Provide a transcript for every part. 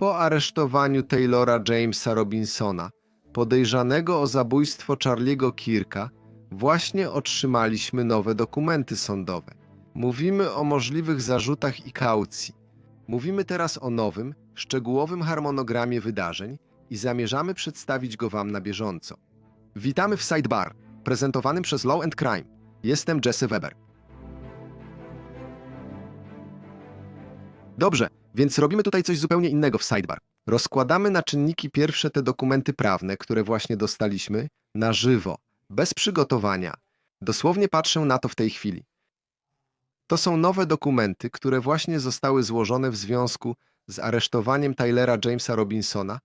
Po aresztowaniu Taylora Jamesa Robinsona, podejrzanego o zabójstwo Charlie'ego Kirka, właśnie otrzymaliśmy nowe dokumenty sądowe. Mówimy o możliwych zarzutach i kaucji. Mówimy teraz o nowym, szczegółowym harmonogramie wydarzeń i zamierzamy przedstawić go Wam na bieżąco. Witamy w Sidebar, prezentowanym przez Law and Crime. Jestem Jesse Weber. Dobrze, więc robimy tutaj coś zupełnie innego w Sidebar. Rozkładamy na czynniki pierwsze te dokumenty prawne, które właśnie dostaliśmy, na żywo, bez przygotowania. Dosłownie patrzę na to w tej chwili. To są nowe dokumenty, które właśnie zostały złożone w związku z aresztowaniem Tylera Jamesa Robinsona,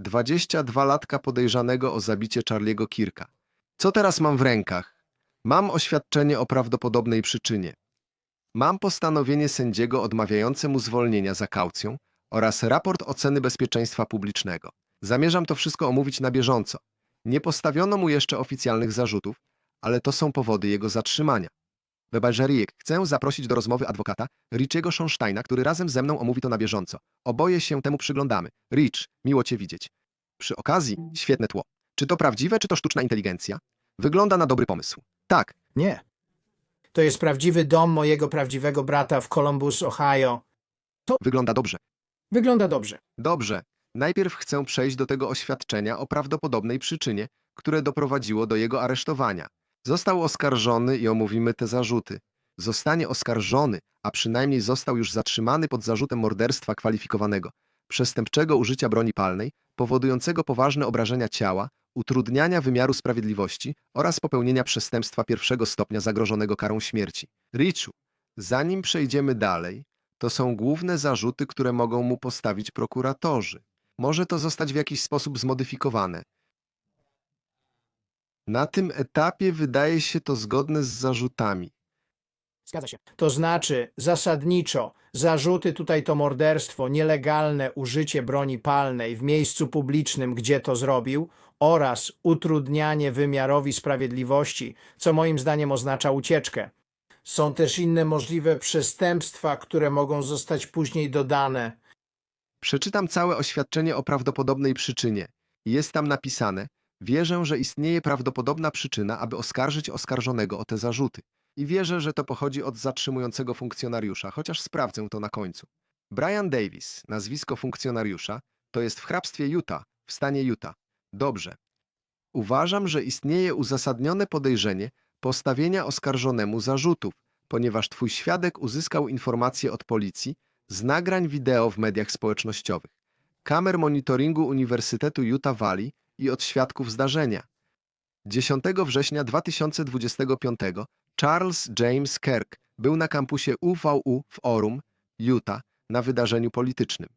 22-latka podejrzanego o zabicie Charlie'ego Kirka. Co teraz mam w rękach? Mam oświadczenie o prawdopodobnej przyczynie. Mam postanowienie sędziego odmawiające mu zwolnienia za kaucją oraz raport oceny bezpieczeństwa publicznego. Zamierzam to wszystko omówić na bieżąco. Nie postawiono mu jeszcze oficjalnych zarzutów, ale to są powody jego zatrzymania. Webażerijek, chcę zaprosić do rozmowy adwokata Richiego Schonsteina, który razem ze mną omówi to na bieżąco. Oboje się temu przyglądamy. Rich, miło cię widzieć. Przy okazji, świetne tło. Czy to prawdziwe, czy to sztuczna inteligencja? Wygląda na dobry pomysł. Tak, Nie. To jest prawdziwy dom mojego prawdziwego brata w Columbus, Ohio. wygląda dobrze. Wygląda dobrze. Dobrze. Najpierw chcę przejść do tego oświadczenia o prawdopodobnej przyczynie, które doprowadziło do jego aresztowania. Został oskarżony i omówimy te zarzuty. Zostanie oskarżony, a przynajmniej został już zatrzymany pod zarzutem morderstwa kwalifikowanego, przestępczego użycia broni palnej, powodującego poważne obrażenia ciała, utrudniania wymiaru sprawiedliwości oraz popełnienia przestępstwa pierwszego stopnia zagrożonego karą śmierci. Richu, zanim przejdziemy dalej, to są główne zarzuty, które mogą mu postawić prokuratorzy. Może to zostać w jakiś sposób zmodyfikowane. Na tym etapie wydaje się to zgodne z zarzutami. Zgadza się. To znaczy, zasadniczo, zarzuty tutaj to morderstwo, nielegalne użycie broni palnej w miejscu publicznym, gdzie to zrobił, oraz utrudnianie wymiarowi sprawiedliwości, co moim zdaniem oznacza ucieczkę. Są też inne możliwe przestępstwa, które mogą zostać później dodane. Przeczytam całe oświadczenie o prawdopodobnej przyczynie. Jest tam napisane: Wierzę, że istnieje prawdopodobna przyczyna, aby oskarżyć oskarżonego o te zarzuty. I wierzę, że to pochodzi od zatrzymującego funkcjonariusza, chociaż sprawdzę to na końcu. Brian Davis, nazwisko funkcjonariusza, to jest w hrabstwie Utah, w stanie Utah. Dobrze. Uważam, że istnieje uzasadnione podejrzenie postawienia oskarżonemu zarzutów, ponieważ twój świadek uzyskał informacje od policji z nagrań wideo w mediach społecznościowych, kamer monitoringu Uniwersytetu Utah Valley i od świadków zdarzenia. 10 września 2025 Charles James Kirk był na kampusie UVU w Orem, Utah, na wydarzeniu politycznym.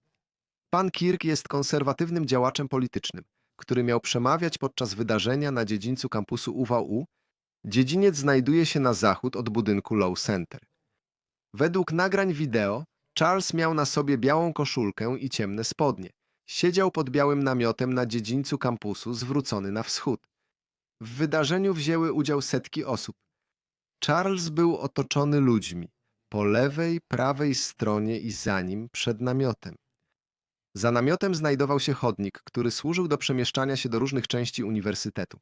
Pan Kirk jest konserwatywnym działaczem politycznym, który miał przemawiać podczas wydarzenia na dziedzińcu kampusu UVU. Dziedziniec znajduje się na zachód od budynku Low Center. Według nagrań wideo Charles miał na sobie białą koszulkę i ciemne spodnie. Siedział pod białym namiotem na dziedzińcu kampusu zwrócony na wschód. W wydarzeniu wzięły udział setki osób. Charles był otoczony ludźmi po lewej, prawej stronie i za nim przed namiotem. Za namiotem znajdował się chodnik, który służył do przemieszczania się do różnych części uniwersytetu.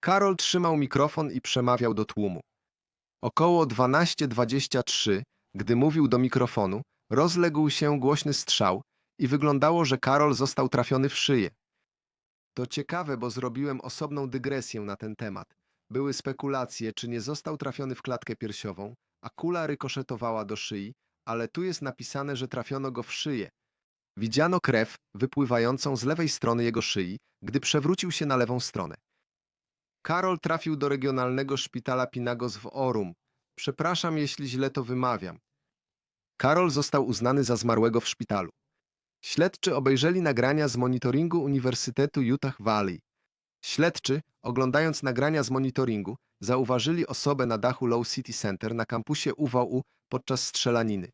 Karol trzymał mikrofon i przemawiał do tłumu. Około 12.23, gdy mówił do mikrofonu, rozległ się głośny strzał i wyglądało, że Karol został trafiony w szyję. To ciekawe, bo zrobiłem osobną dygresję na ten temat. Były spekulacje, czy nie został trafiony w klatkę piersiową, a kula rykoszetowała do szyi, ale tu jest napisane, że trafiono go w szyję. Widziano krew wypływającą z lewej strony jego szyi, gdy przewrócił się na lewą stronę. Karol trafił do regionalnego szpitala Pinagos w Orum. Przepraszam, jeśli źle to wymawiam. Karol został uznany za zmarłego w szpitalu. Śledczy obejrzeli nagrania z monitoringu Uniwersytetu Utah Valley. Śledczy, oglądając nagrania z monitoringu, zauważyli osobę na dachu Low City Center na kampusie UWU podczas strzelaniny.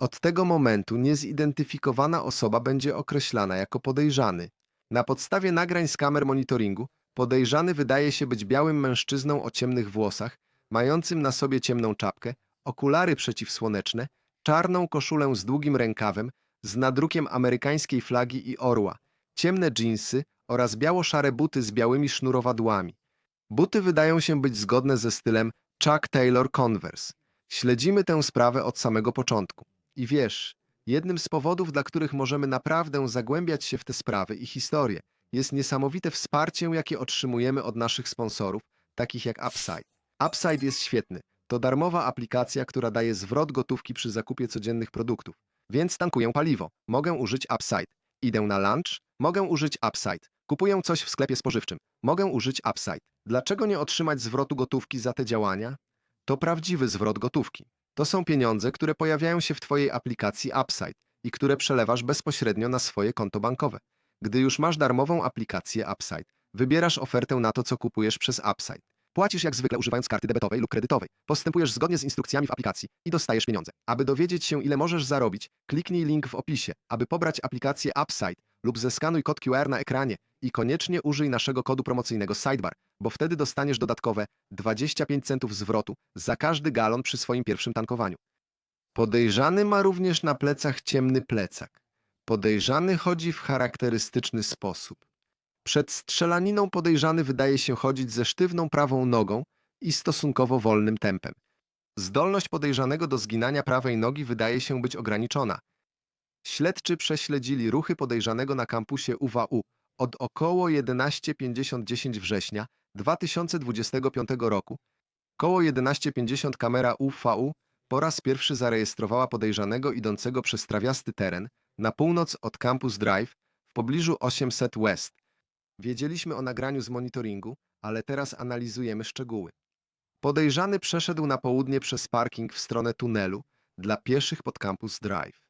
Od tego momentu niezidentyfikowana osoba będzie określana jako podejrzany. Na podstawie nagrań z kamer monitoringu podejrzany wydaje się być białym mężczyzną o ciemnych włosach, mającym na sobie ciemną czapkę, okulary przeciwsłoneczne, czarną koszulę z długim rękawem, z nadrukiem amerykańskiej flagi i orła, ciemne dżinsy oraz biało-szare buty z białymi sznurowadłami. Buty wydają się być zgodne ze stylem Chuck Taylor Converse. Śledzimy tę sprawę od samego początku. I wiesz, jednym z powodów, dla których możemy naprawdę zagłębiać się w te sprawy i historie, jest niesamowite wsparcie, jakie otrzymujemy od naszych sponsorów, takich jak Upside. Upside jest świetny. To darmowa aplikacja, która daje zwrot gotówki przy zakupie codziennych produktów. Więc tankuję paliwo. Mogę użyć Upside. Idę na lunch. Mogę użyć Upside. Kupuję coś w sklepie spożywczym. Mogę użyć Upside. Dlaczego nie otrzymać zwrotu gotówki za te działania? To prawdziwy zwrot gotówki. To są pieniądze, które pojawiają się w Twojej aplikacji Upside i które przelewasz bezpośrednio na swoje konto bankowe. Gdy już masz darmową aplikację Upside, wybierasz ofertę na to, co kupujesz przez Upside. Płacisz jak zwykle używając karty debetowej lub kredytowej. Postępujesz zgodnie z instrukcjami w aplikacji i dostajesz pieniądze. Aby dowiedzieć się, ile możesz zarobić, kliknij link w opisie, aby pobrać aplikację Upside lub zeskanuj kod QR na ekranie i koniecznie użyj naszego kodu promocyjnego Sidebar, bo wtedy dostaniesz dodatkowe 25 centów zwrotu za każdy galon przy swoim pierwszym tankowaniu. Podejrzany ma również na plecach ciemny plecak. Podejrzany chodzi w charakterystyczny sposób. Przed strzelaniną podejrzany wydaje się chodzić ze sztywną prawą nogą i stosunkowo wolnym tempem. Zdolność podejrzanego do zginania prawej nogi wydaje się być ograniczona. Śledczy prześledzili ruchy podejrzanego na kampusie UWU od około 11.50 września 2025 roku. Koło 11.50 kamera UVU po raz pierwszy zarejestrowała podejrzanego idącego przez trawiasty teren na północ od Campus Drive w pobliżu 800 West. Wiedzieliśmy o nagraniu z monitoringu, ale teraz analizujemy szczegóły. Podejrzany przeszedł na południe przez parking w stronę tunelu dla pieszych pod Campus Drive.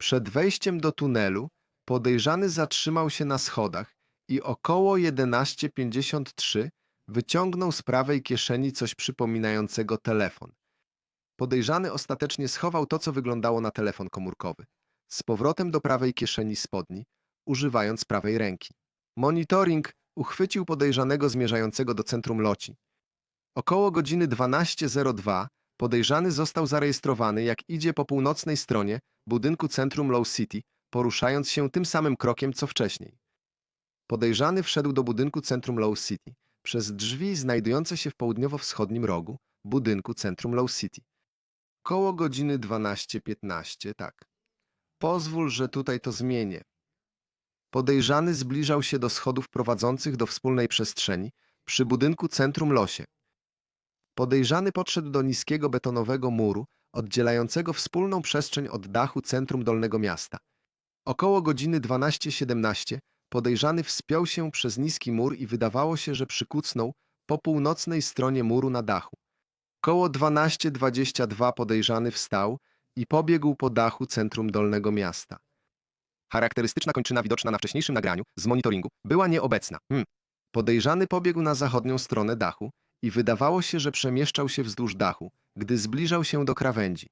Przed wejściem do tunelu podejrzany zatrzymał się na schodach i około 11.53 wyciągnął z prawej kieszeni coś przypominającego telefon. Podejrzany ostatecznie schował to, co wyglądało na telefon komórkowy, z powrotem do prawej kieszeni spodni, używając prawej ręki. Monitoring uchwycił podejrzanego zmierzającego do centrum loci. Około godziny 12.02 podejrzany został zarejestrowany, jak idzie po północnej stronie budynku centrum Low City, poruszając się tym samym krokiem, co wcześniej. Podejrzany wszedł do budynku centrum Low City przez drzwi znajdujące się w południowo-wschodnim rogu budynku centrum Low City. Koło godziny 12.15, tak. Pozwól, że tutaj to zmienię. Podejrzany zbliżał się do schodów prowadzących do wspólnej przestrzeni przy budynku centrum Losie. Podejrzany podszedł do niskiego betonowego muru oddzielającego wspólną przestrzeń od dachu centrum Dolnego Miasta. Około godziny 12.17 podejrzany wspiął się przez niski mur i wydawało się, że przykucnął po północnej stronie muru na dachu. Koło 12.22 podejrzany wstał i pobiegł po dachu centrum Dolnego Miasta. Charakterystyczna kończyna widoczna na wcześniejszym nagraniu z monitoringu była nieobecna. Hmm. Podejrzany pobiegł na zachodnią stronę dachu i wydawało się, że przemieszczał się wzdłuż dachu, gdy zbliżał się do krawędzi.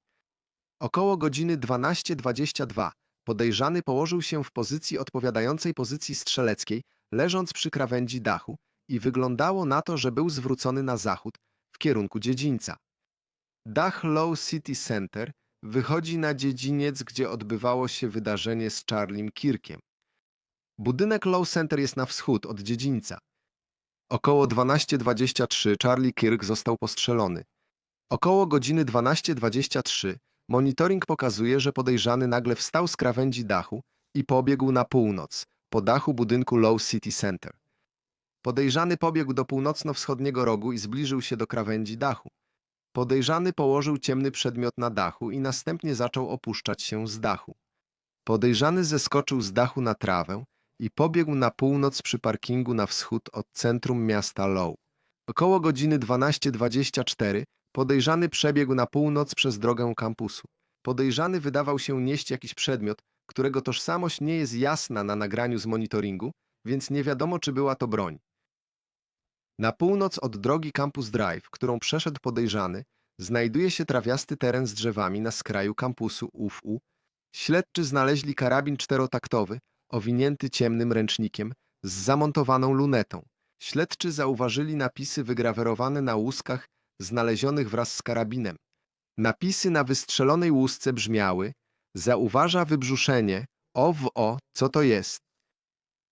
Około godziny 12.22 podejrzany położył się w pozycji odpowiadającej pozycji strzeleckiej, leżąc przy krawędzi dachu i wyglądało na to, że był zwrócony na zachód w kierunku dziedzińca. Dach Low City Center wychodzi na dziedziniec, gdzie odbywało się wydarzenie z Charliem Kirkiem. Budynek Low Center jest na wschód od dziedzińca. Około 12.23 Charlie Kirk został postrzelony. Około godziny 12.23 monitoring pokazuje, że podejrzany nagle wstał z krawędzi dachu i pobiegł na północ, po dachu budynku Low City Center. Podejrzany pobiegł do północno-wschodniego rogu i zbliżył się do krawędzi dachu. Podejrzany położył ciemny przedmiot na dachu i następnie zaczął opuszczać się z dachu. Podejrzany zeskoczył z dachu na trawę i pobiegł na północ przy parkingu na wschód od centrum miasta Low. Około godziny 12.24 podejrzany przebiegł na północ przez drogę kampusu. Podejrzany wydawał się nieść jakiś przedmiot, którego tożsamość nie jest jasna na nagraniu z monitoringu, więc nie wiadomo, czy była to broń. Na północ od drogi Campus Drive, którą przeszedł podejrzany, znajduje się trawiasty teren z drzewami na skraju kampusu UFU. Śledczy znaleźli karabin czterotaktowy, owinięty ciemnym ręcznikiem, z zamontowaną lunetą. Śledczy zauważyli napisy wygrawerowane na łuskach znalezionych wraz z karabinem. Napisy na wystrzelonej łusce brzmiały Zauważa wybrzuszenie. O w o, co to jest?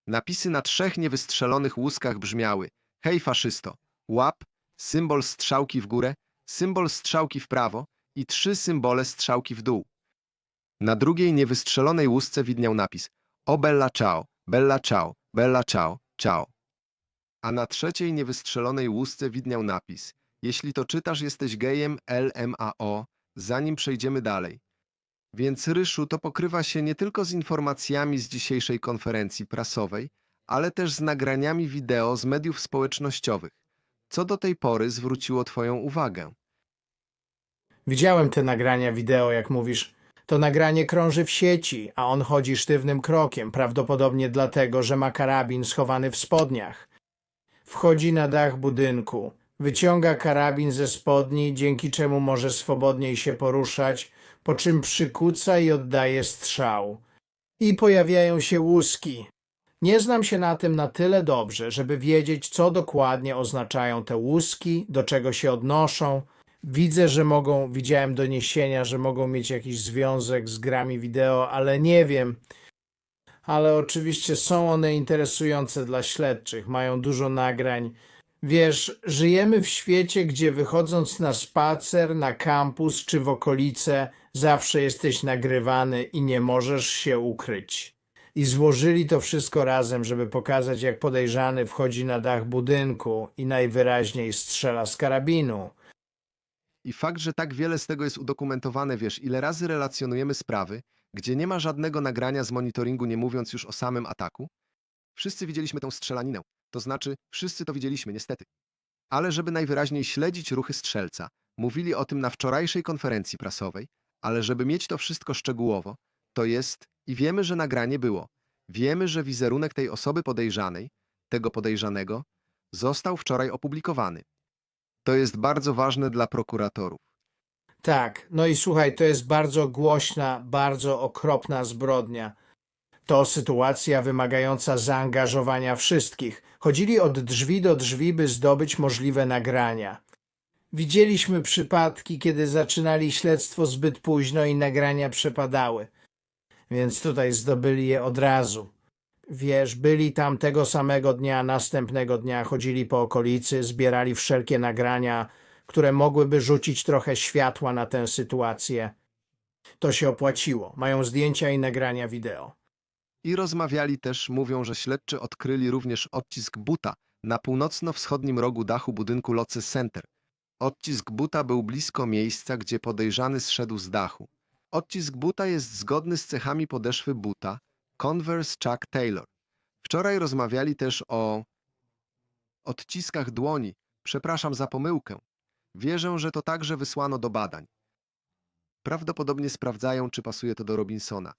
Napisy na trzech niewystrzelonych łuskach brzmiały: Hej faszysto, łap, symbol strzałki w górę, symbol strzałki w prawo i trzy symbole strzałki w dół. Na drugiej niewystrzelonej łusce widniał napis O bella ciao, bella ciao, bella ciao, ciao. A na trzeciej niewystrzelonej łusce widniał napis Jeśli to czytasz, jesteś gejem LMAO, zanim przejdziemy dalej. Więc Ryszu to pokrywa się nie tylko z informacjami z dzisiejszej konferencji prasowej, ale też z nagraniami wideo z mediów społecznościowych. Co do tej pory zwróciło Twoją uwagę? Widziałem te nagrania wideo, jak mówisz. To nagranie krąży w sieci, a on chodzi sztywnym krokiem, prawdopodobnie dlatego, że ma karabin schowany w spodniach. Wchodzi na dach budynku, wyciąga karabin ze spodni, dzięki czemu może swobodniej się poruszać, po czym przykuca i oddaje strzał. I pojawiają się łuski. Nie znam się na tym na tyle dobrze, żeby wiedzieć, co dokładnie oznaczają te łuski, do czego się odnoszą. Widzę, że mogą, widziałem doniesienia, że mogą mieć jakiś związek z grami wideo, ale nie wiem. Ale oczywiście są one interesujące dla śledczych, mają dużo nagrań. Wiesz, żyjemy w świecie, gdzie wychodząc na spacer, na kampus czy w okolice, zawsze jesteś nagrywany i nie możesz się ukryć. I złożyli to wszystko razem, żeby pokazać, jak podejrzany wchodzi na dach budynku i najwyraźniej strzela z karabinu. I fakt, że tak wiele z tego jest udokumentowane, wiesz, ile razy relacjonujemy sprawy, gdzie nie ma żadnego nagrania z monitoringu, nie mówiąc już o samym ataku? Wszyscy widzieliśmy tę strzelaninę. To znaczy, wszyscy to widzieliśmy, niestety. Ale żeby najwyraźniej śledzić ruchy strzelca, mówili o tym na wczorajszej konferencji prasowej, ale żeby mieć to wszystko szczegółowo, to jest i wiemy, że nagranie było. Wiemy, że wizerunek tej osoby podejrzanej, tego podejrzanego, został wczoraj opublikowany. To jest bardzo ważne dla prokuratorów. Tak, no i słuchaj, to jest bardzo głośna, bardzo okropna zbrodnia. To sytuacja wymagająca zaangażowania wszystkich. Chodzili od drzwi do drzwi, by zdobyć możliwe nagrania. Widzieliśmy przypadki, kiedy zaczynali śledztwo zbyt późno i nagrania przepadały. Więc tutaj zdobyli je od razu. Wiesz, byli tam tego samego dnia, następnego dnia, chodzili po okolicy, zbierali wszelkie nagrania, które mogłyby rzucić trochę światła na tę sytuację. To się opłaciło. Mają zdjęcia i nagrania wideo. I rozmawiali też, mówią, że śledczy odkryli również odcisk buta na północno-wschodnim rogu dachu budynku Locy Center. Odcisk buta był blisko miejsca, gdzie podejrzany zszedł z dachu. Odcisk buta jest zgodny z cechami podeszwy buta Converse Chuck Taylor. Wczoraj rozmawiali też o odciskach dłoni. Przepraszam za pomyłkę. Wierzę, że to także wysłano do badań. Prawdopodobnie sprawdzają, czy pasuje to do Robinsona.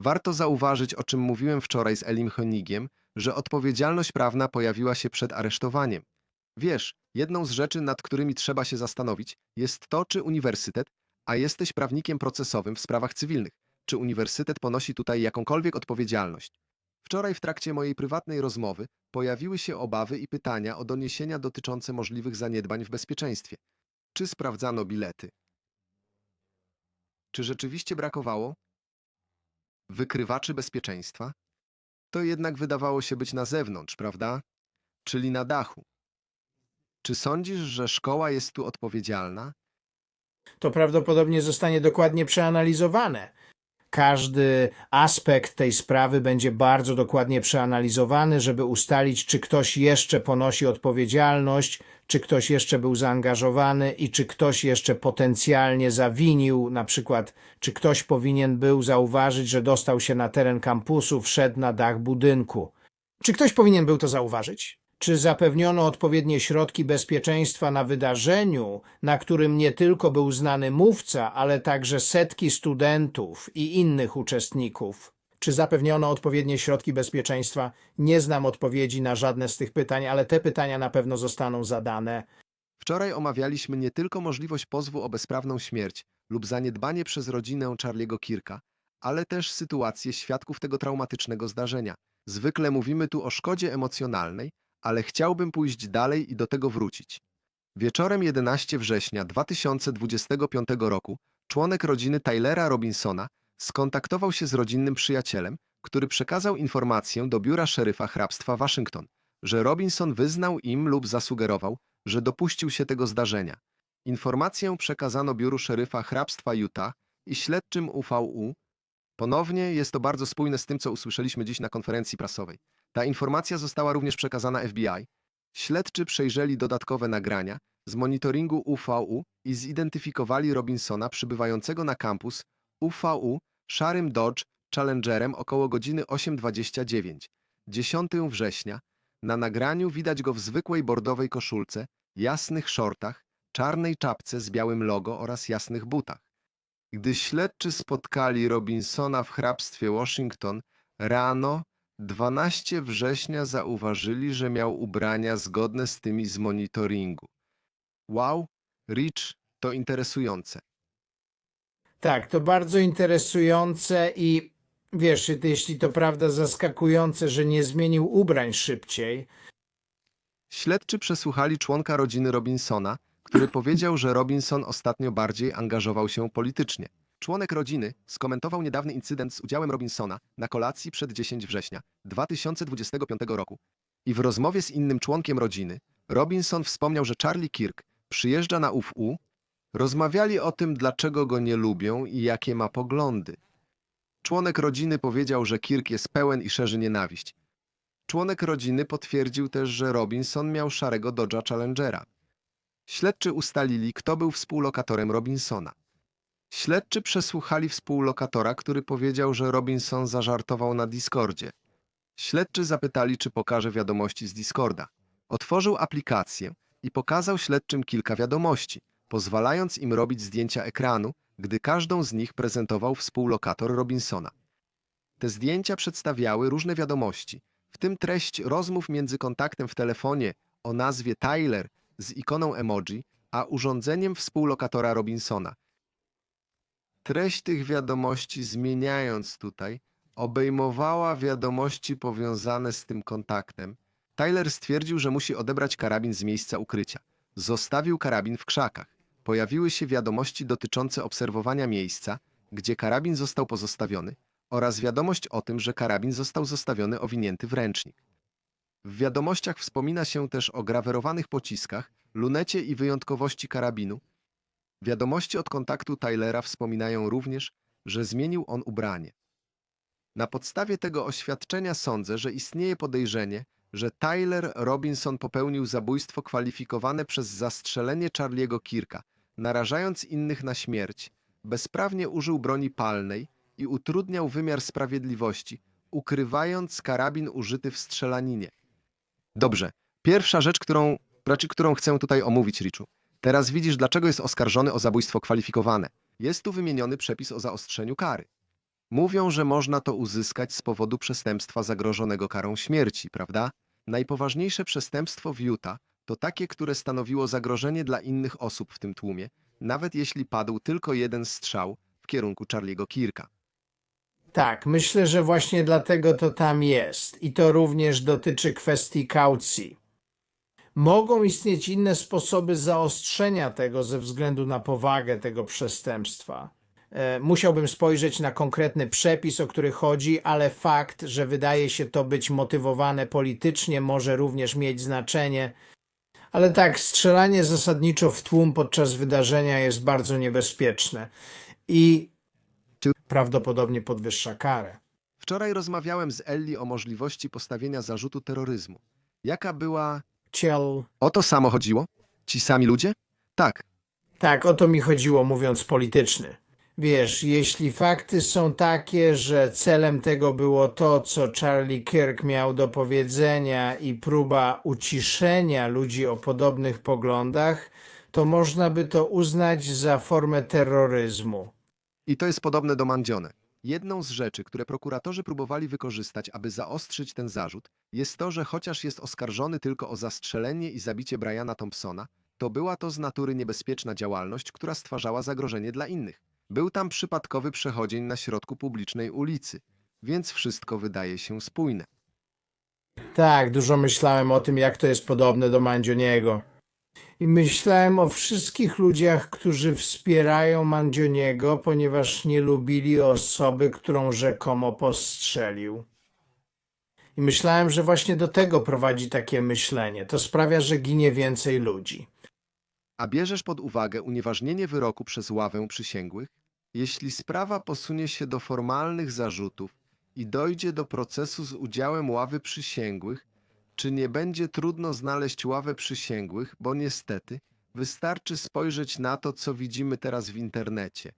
Warto zauważyć, o czym mówiłem wczoraj z Elim Honigiem, że odpowiedzialność prawna pojawiła się przed aresztowaniem. Wiesz, jedną z rzeczy, nad którymi trzeba się zastanowić, jest to, czy uniwersytet, a jesteś prawnikiem procesowym w sprawach cywilnych, czy uniwersytet ponosi tutaj jakąkolwiek odpowiedzialność. Wczoraj w trakcie mojej prywatnej rozmowy pojawiły się obawy i pytania o doniesienia dotyczące możliwych zaniedbań w bezpieczeństwie. Czy sprawdzano bilety? Czy rzeczywiście brakowało wykrywaczy bezpieczeństwa? To jednak wydawało się być na zewnątrz, prawda? Czyli na dachu. Czy sądzisz, że szkoła jest tu odpowiedzialna? To prawdopodobnie zostanie dokładnie przeanalizowane. Każdy aspekt tej sprawy będzie bardzo dokładnie przeanalizowany, żeby ustalić, czy ktoś jeszcze ponosi odpowiedzialność, czy ktoś jeszcze był zaangażowany i czy ktoś jeszcze potencjalnie zawinił, na przykład, czy ktoś powinien był zauważyć, że dostał się na teren kampusu, wszedł na dach budynku. Czy ktoś powinien był to zauważyć? Czy zapewniono odpowiednie środki bezpieczeństwa na wydarzeniu, na którym nie tylko był znany mówca, ale także setki studentów i innych uczestników? Czy zapewniono odpowiednie środki bezpieczeństwa? Nie znam odpowiedzi na żadne z tych pytań, ale te pytania na pewno zostaną zadane. Wczoraj omawialiśmy nie tylko możliwość pozwu o bezprawną śmierć lub zaniedbanie przez rodzinę Charlie'ego Kirka, ale też sytuację świadków tego traumatycznego zdarzenia. Zwykle mówimy tu o szkodzie emocjonalnej, ale chciałbym pójść dalej i do tego wrócić. Wieczorem 11 września 2025 roku członek rodziny Tylera Robinsona skontaktował się z rodzinnym przyjacielem, który przekazał informację do biura szeryfa hrabstwa Waszyngton, że Robinson wyznał im lub zasugerował, że dopuścił się tego zdarzenia. Informację przekazano biuru szeryfa hrabstwa Utah i śledczym UVU. Ponownie jest to bardzo spójne z tym, co usłyszeliśmy dziś na konferencji prasowej. Ta informacja została również przekazana FBI. Śledczy przejrzeli dodatkowe nagrania z monitoringu UVU i zidentyfikowali Robinsona przybywającego na kampus UVU szarym Dodge Challengerem około godziny 8.29. 10 września na nagraniu widać go w zwykłej bordowej koszulce, jasnych shortach, czarnej czapce z białym logo oraz jasnych butach. Gdy śledczy spotkali Robinsona w hrabstwie Washington, rano 12 września zauważyli, że miał ubrania zgodne z tymi z monitoringu. Wow, Rich, to interesujące. Tak, to bardzo interesujące i wiesz, jeśli to prawda zaskakujące, że nie zmienił ubrań szybciej, Śledczy przesłuchali członka rodziny Robinsona, który powiedział, że Robinson ostatnio bardziej angażował się politycznie. Członek rodziny skomentował niedawny incydent z udziałem Robinsona na kolacji przed 10 września 2025 roku. I w rozmowie z innym członkiem rodziny, Robinson wspomniał, że Charlie Kirk przyjeżdża na UFU. Rozmawiali o tym, dlaczego go nie lubią i jakie ma poglądy. Członek rodziny powiedział, że Kirk jest pełen i szerzy nienawiść. Członek rodziny potwierdził też, że Robinson miał szarego Dodge'a Challengera. Śledczy ustalili, kto był współlokatorem Robinsona. Śledczy przesłuchali współlokatora, który powiedział, że Robinson zażartował na Discordzie. Śledczy zapytali, czy pokaże wiadomości z Discorda. Otworzył aplikację i pokazał śledczym kilka wiadomości, pozwalając im robić zdjęcia ekranu, gdy każdą z nich prezentował współlokator Robinsona. Te zdjęcia przedstawiały różne wiadomości, w tym treść rozmów między kontaktem w telefonie o nazwie Tyler z ikoną emoji, a urządzeniem współlokatora Robinsona. Treść tych wiadomości, zmieniając tutaj, obejmowała wiadomości powiązane z tym kontaktem. Tyler stwierdził, że musi odebrać karabin z miejsca ukrycia. Zostawił karabin w krzakach. Pojawiły się wiadomości dotyczące obserwowania miejsca, gdzie karabin został pozostawiony, oraz wiadomość o tym, że karabin został zostawiony owinięty w ręcznik. W wiadomościach wspomina się też o grawerowanych pociskach, lunecie i wyjątkowości karabinu. Wiadomości od kontaktu Tylera wspominają również, że zmienił on ubranie. Na podstawie tego oświadczenia sądzę, że istnieje podejrzenie, że Tyler Robinson popełnił zabójstwo kwalifikowane przez zastrzelenie Charliego Kirka, narażając innych na śmierć, bezprawnie użył broni palnej i utrudniał wymiar sprawiedliwości, ukrywając karabin użyty w strzelaninie. Dobrze, pierwsza rzecz, którą, raczej którą chcę tutaj omówić, Richu. Teraz widzisz, dlaczego jest oskarżony o zabójstwo kwalifikowane. Jest tu wymieniony przepis o zaostrzeniu kary. Mówią, że można to uzyskać z powodu przestępstwa zagrożonego karą śmierci, prawda? Najpoważniejsze przestępstwo w Utah to takie, które stanowiło zagrożenie dla innych osób w tym tłumie, nawet jeśli padł tylko jeden strzał w kierunku Charliego Kirka. Tak, myślę, że właśnie dlatego to tam jest. I to również dotyczy kwestii kaucji. Mogą istnieć inne sposoby zaostrzenia tego ze względu na powagę tego przestępstwa. E, musiałbym spojrzeć na konkretny przepis, o który chodzi, ale fakt, że wydaje się to być motywowane politycznie, może również mieć znaczenie. Ale tak, strzelanie zasadniczo w tłum podczas wydarzenia jest bardzo niebezpieczne i prawdopodobnie podwyższa karę. Wczoraj rozmawiałem z Ellie o możliwości postawienia zarzutu terroryzmu. Jaka była... Ciel. O to samo chodziło? Ci sami ludzie? Tak, Tak, o to mi chodziło, mówiąc polityczny. Wiesz, jeśli fakty są takie, że celem tego było to, co Charlie Kirk miał do powiedzenia i próba uciszenia ludzi o podobnych poglądach, to można by to uznać za formę terroryzmu. I to jest podobne do Mandzione. Jedną z rzeczy, które prokuratorzy próbowali wykorzystać, aby zaostrzyć ten zarzut, jest to, że chociaż jest oskarżony tylko o zastrzelenie i zabicie Briana Thompsona, to była to z natury niebezpieczna działalność, która stwarzała zagrożenie dla innych. Był tam przypadkowy przechodzień na środku publicznej ulicy, więc wszystko wydaje się spójne. Tak, dużo myślałem o tym, jak to jest podobne do Mandzioniego. I myślałem o wszystkich ludziach, którzy wspierają Mandzioniego, ponieważ nie lubili osoby, którą rzekomo postrzelił. I myślałem, że właśnie do tego prowadzi takie myślenie. To sprawia, że ginie więcej ludzi. A bierzesz pod uwagę unieważnienie wyroku przez ławę przysięgłych? Jeśli sprawa posunie się do formalnych zarzutów i dojdzie do procesu z udziałem ławy przysięgłych, czy nie będzie trudno znaleźć ławę przysięgłych, bo niestety wystarczy spojrzeć na to, co widzimy teraz w internecie.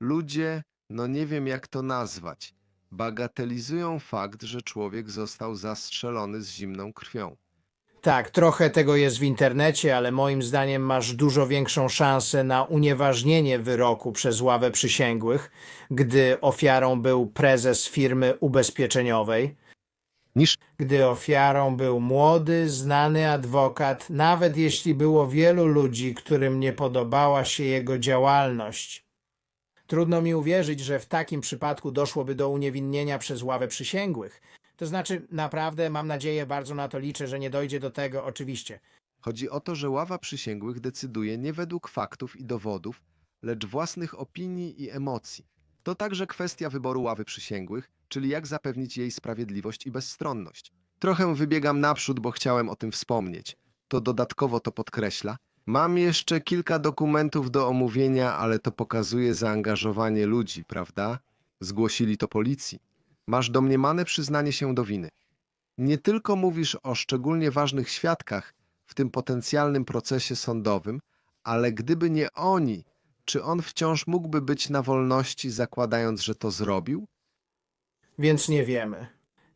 Ludzie, no nie wiem jak to nazwać, bagatelizują fakt, że człowiek został zastrzelony z zimną krwią. Tak, trochę tego jest w internecie, ale moim zdaniem masz dużo większą szansę na unieważnienie wyroku przez ławę przysięgłych, gdy ofiarą był prezes firmy ubezpieczeniowej, Niż gdy ofiarą był młody, znany adwokat, nawet jeśli było wielu ludzi, którym nie podobała się jego działalność. Trudno mi uwierzyć, że w takim przypadku doszłoby do uniewinnienia przez ławę przysięgłych. To znaczy, naprawdę mam nadzieję, bardzo na to liczę, że nie dojdzie do tego, oczywiście. Chodzi o to, że ława przysięgłych decyduje nie według faktów i dowodów, lecz własnych opinii i emocji. To także kwestia wyboru ławy przysięgłych, czyli jak zapewnić jej sprawiedliwość i bezstronność. Trochę wybiegam naprzód, bo chciałem o tym wspomnieć. To dodatkowo to podkreśla. Mam jeszcze kilka dokumentów do omówienia, ale to pokazuje zaangażowanie ludzi, prawda? Zgłosili to policji. Masz domniemane przyznanie się do winy. Nie tylko mówisz o szczególnie ważnych świadkach w tym potencjalnym procesie sądowym, ale gdyby nie oni, czy on wciąż mógłby być na wolności, zakładając, że to zrobił? Więc nie wiemy.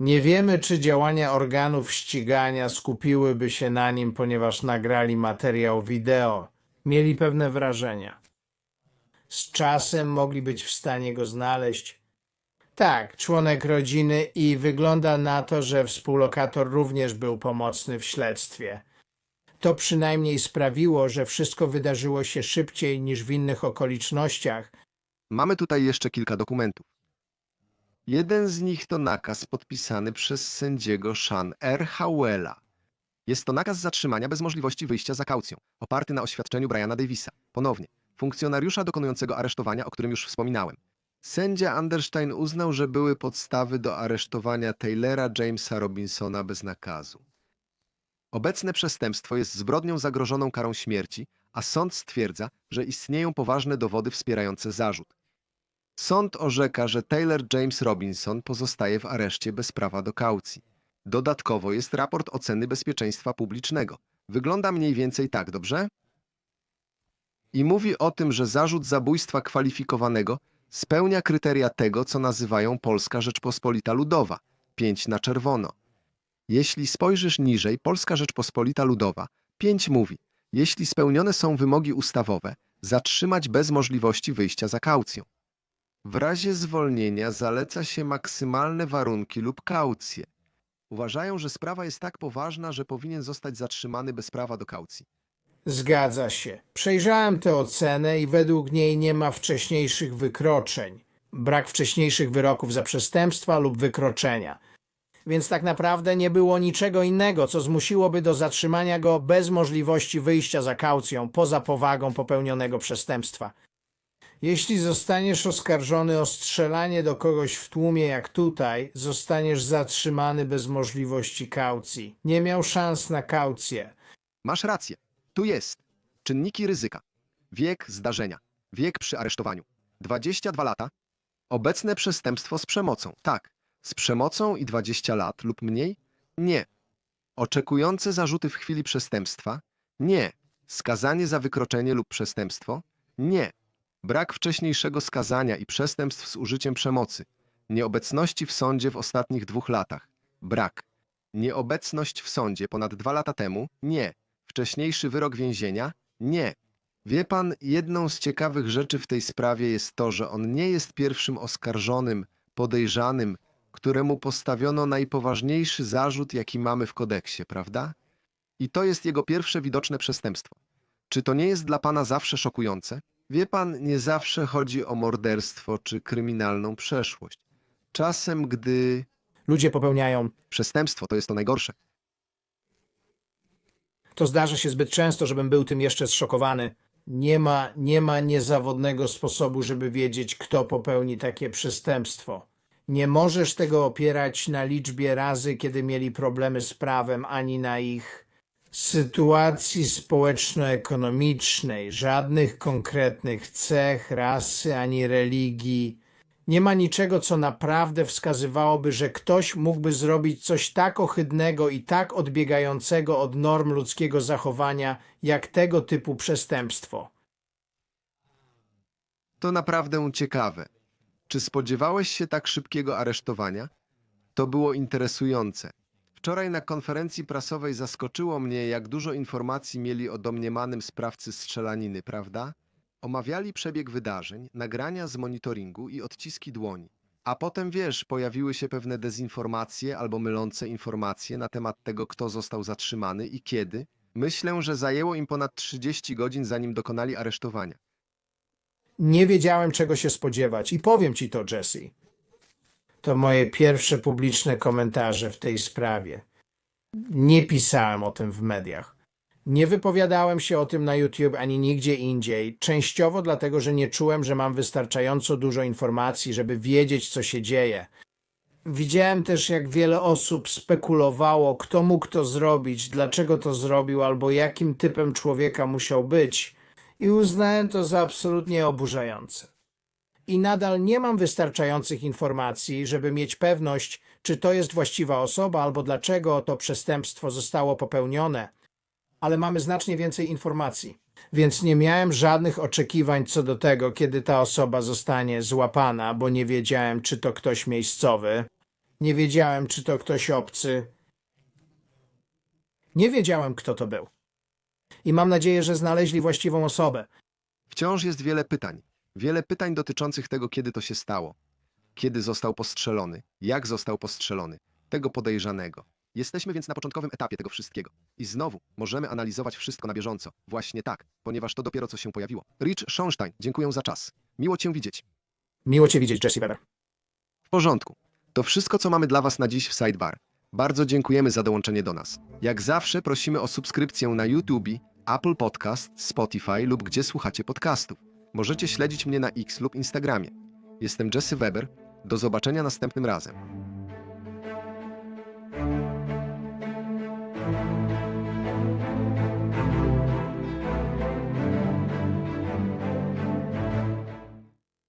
Nie wiemy, czy działania organów ścigania skupiłyby się na nim, ponieważ nagrali materiał wideo. Mieli pewne wrażenia. Z czasem mogli być w stanie go znaleźć. Tak, członek rodziny i wygląda na to, że współlokator również był pomocny w śledztwie. To przynajmniej sprawiło, że wszystko wydarzyło się szybciej niż w innych okolicznościach, Mamy tutaj jeszcze kilka dokumentów. Jeden z nich to nakaz podpisany przez sędziego Sean R. Howella. Jest to nakaz zatrzymania bez możliwości wyjścia za kaucją, oparty na oświadczeniu Briana Davisa. Ponownie, funkcjonariusza dokonującego aresztowania, o którym już wspominałem. Sędzia Anderstein uznał, że były podstawy do aresztowania Taylora Jamesa Robinsona bez nakazu. Obecne przestępstwo jest zbrodnią zagrożoną karą śmierci, a sąd stwierdza, że istnieją poważne dowody wspierające zarzut. Sąd orzeka, że Taylor James Robinson pozostaje w areszcie bez prawa do kaucji. Dodatkowo jest raport oceny bezpieczeństwa publicznego. Wygląda mniej więcej tak, dobrze? I mówi o tym, że zarzut zabójstwa kwalifikowanego spełnia kryteria tego, co nazywają Polska Rzeczpospolita Ludowa 5 na czerwono. Jeśli spojrzysz niżej, Polska Rzeczpospolita Ludowa 5 mówi, jeśli spełnione są wymogi ustawowe, zatrzymać bez możliwości wyjścia za kaucją. W razie zwolnienia zaleca się maksymalne warunki lub kaucje. Uważają, że sprawa jest tak poważna, że powinien zostać zatrzymany bez prawa do kaucji. Zgadza się. Przejrzałem tę ocenę i według niej nie ma wcześniejszych wykroczeń. Brak wcześniejszych wyroków za przestępstwa lub wykroczenia. Więc tak naprawdę nie było niczego innego, co zmusiłoby do zatrzymania go bez możliwości wyjścia za kaucją poza powagą popełnionego przestępstwa. Jeśli zostaniesz oskarżony o strzelanie do kogoś w tłumie jak tutaj, zostaniesz zatrzymany bez możliwości kaucji. Nie miał szans na kaucję. Masz rację. Tu jest. Czynniki ryzyka. Wiek zdarzenia. Wiek przy aresztowaniu. 22 lata. Obecne przestępstwo z przemocą. Tak. Z przemocą i 20 lat lub mniej? Nie. Oczekujące zarzuty w chwili przestępstwa? Nie. Skazanie za wykroczenie lub przestępstwo? Nie. Brak wcześniejszego skazania i przestępstw z użyciem przemocy. Nieobecności w sądzie w ostatnich dwóch latach. Brak. Nieobecność w sądzie ponad dwa lata temu? Nie. Wcześniejszy wyrok więzienia? Nie. Wie pan, jedną z ciekawych rzeczy w tej sprawie jest to, że on nie jest pierwszym oskarżonym, podejrzanym, któremu postawiono najpoważniejszy zarzut, jaki mamy w kodeksie, prawda? I to jest jego pierwsze widoczne przestępstwo. Czy to nie jest dla pana zawsze szokujące? Wie pan, nie zawsze chodzi o morderstwo czy kryminalną przeszłość. Czasem, gdy Ludzie popełniają przestępstwo to jest to najgorsze. To zdarza się zbyt często, żebym był tym jeszcze zszokowany. Nie ma, nie ma niezawodnego sposobu, żeby wiedzieć, kto popełni takie przestępstwo. Nie możesz tego opierać na liczbie razy, kiedy mieli problemy z prawem, ani na ich sytuacji społeczno-ekonomicznej, żadnych konkretnych cech, rasy ani religii. Nie ma niczego, co naprawdę wskazywałoby, że ktoś mógłby zrobić coś tak ohydnego i tak odbiegającego od norm ludzkiego zachowania, jak tego typu przestępstwo. To naprawdę ciekawe. Czy spodziewałeś się tak szybkiego aresztowania? To było interesujące. Wczoraj na konferencji prasowej zaskoczyło mnie, jak dużo informacji mieli o domniemanym sprawcy strzelaniny, prawda? Omawiali przebieg wydarzeń, nagrania z monitoringu i odciski dłoni. A potem, wiesz, pojawiły się pewne dezinformacje albo mylące informacje na temat tego, kto został zatrzymany i kiedy. Myślę, że zajęło im ponad 30 godzin, zanim dokonali aresztowania. Nie wiedziałem, czego się spodziewać i powiem ci to, Jesse. To moje pierwsze publiczne komentarze w tej sprawie. Nie pisałem o tym w mediach. Nie wypowiadałem się o tym na YouTube ani nigdzie indziej, częściowo dlatego, że nie czułem, że mam wystarczająco dużo informacji, żeby wiedzieć, co się dzieje. Widziałem też, jak wiele osób spekulowało, kto mógł to zrobić, dlaczego to zrobił, albo jakim typem człowieka musiał być, i uznałem to za absolutnie oburzające. I nadal nie mam wystarczających informacji, żeby mieć pewność, czy to jest właściwa osoba, albo dlaczego to przestępstwo zostało popełnione, ale mamy znacznie więcej informacji. Więc nie miałem żadnych oczekiwań co do tego, kiedy ta osoba zostanie złapana, bo nie wiedziałem, czy to ktoś miejscowy, nie wiedziałem, czy to ktoś obcy. Nie wiedziałem, kto to był. I mam nadzieję, że znaleźli właściwą osobę. Wciąż jest wiele pytań. Wiele pytań dotyczących tego, kiedy to się stało. Kiedy został postrzelony, jak został postrzelony, tego podejrzanego. Jesteśmy więc na początkowym etapie tego wszystkiego. I znowu możemy analizować wszystko na bieżąco. Właśnie tak, ponieważ to dopiero co się pojawiło. Rich Schonstein, dziękuję za czas. Miło Cię widzieć. Miło Cię widzieć, Jesse Weber. W porządku. To wszystko, co mamy dla Was na dziś w Sidebar. Bardzo dziękujemy za dołączenie do nas. Jak zawsze prosimy o subskrypcję na YouTube, Apple Podcast, Spotify lub gdzie słuchacie podcastów. Możecie śledzić mnie na X lub Instagramie. Jestem Jesse Weber. Do zobaczenia następnym razem.